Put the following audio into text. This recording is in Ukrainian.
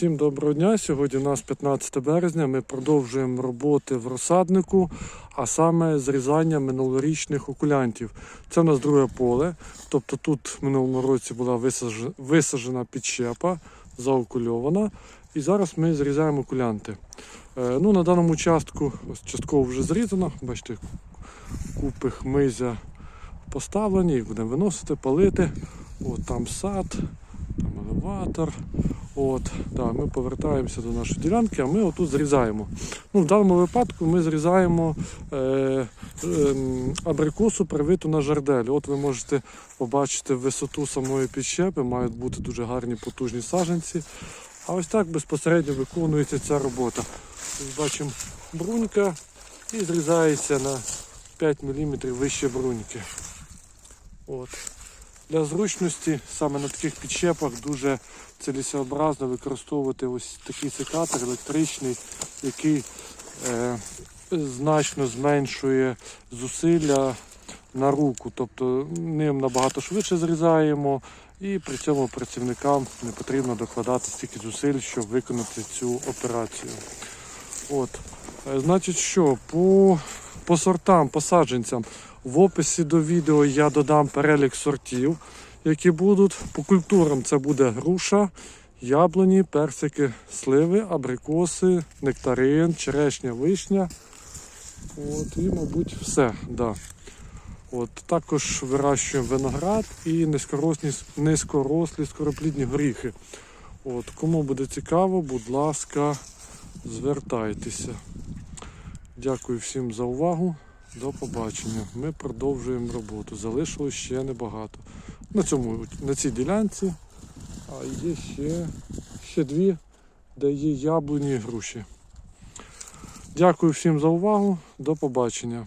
Всім доброго дня. Сьогодні у нас 15 березня. Ми продовжуємо роботи в розсаднику, а саме зрізання минулорічних окулянтів. Це у нас друге поле. Тобто тут в минулому році була висаж- висаджена підщепа, заокульована. І зараз ми зрізаємо окулянти. Е, Ну, на даному участку ось частково вже зрізано. Бачите, купи хмизя поставлені, їх будемо виносити, палити. От там сад, там елеватор. От, да, ми повертаємося до нашої ділянки, а ми отут зрізаємо. Ну, в даному випадку ми зрізаємо е, е, абрикосу привиту на жардель. От ви можете побачити висоту самої підщепи, мають бути дуже гарні потужні саженці. А ось так безпосередньо виконується ця робота. Бачимо брунька і зрізається на 5 мм вище бруньки. От. Для зручності саме на таких підщепах дуже цілесообразно використовувати ось такий секатор електричний, який е, значно зменшує зусилля на руку. Тобто ним набагато швидше зрізаємо, і при цьому працівникам не потрібно докладати стільки зусиль, щоб виконати цю операцію. От. Е, Значить, що по, по сортам, по саджанцям, в описі до відео я додам перелік сортів, які будуть. По культурам це буде груша, яблуні, персики, сливи, абрикоси, нектарин, черешня, вишня. От, і, мабуть, все. Да. От, також вирощуємо виноград і низькорослі, низькорослі скороплідні горіхи. От, кому буде цікаво, будь ласка, звертайтеся. Дякую всім за увагу. До побачення. Ми продовжуємо роботу. Залишилось ще небагато. На цьому на цій ділянці. А є ще, ще дві, де є яблуні і груші. Дякую всім за увагу. До побачення.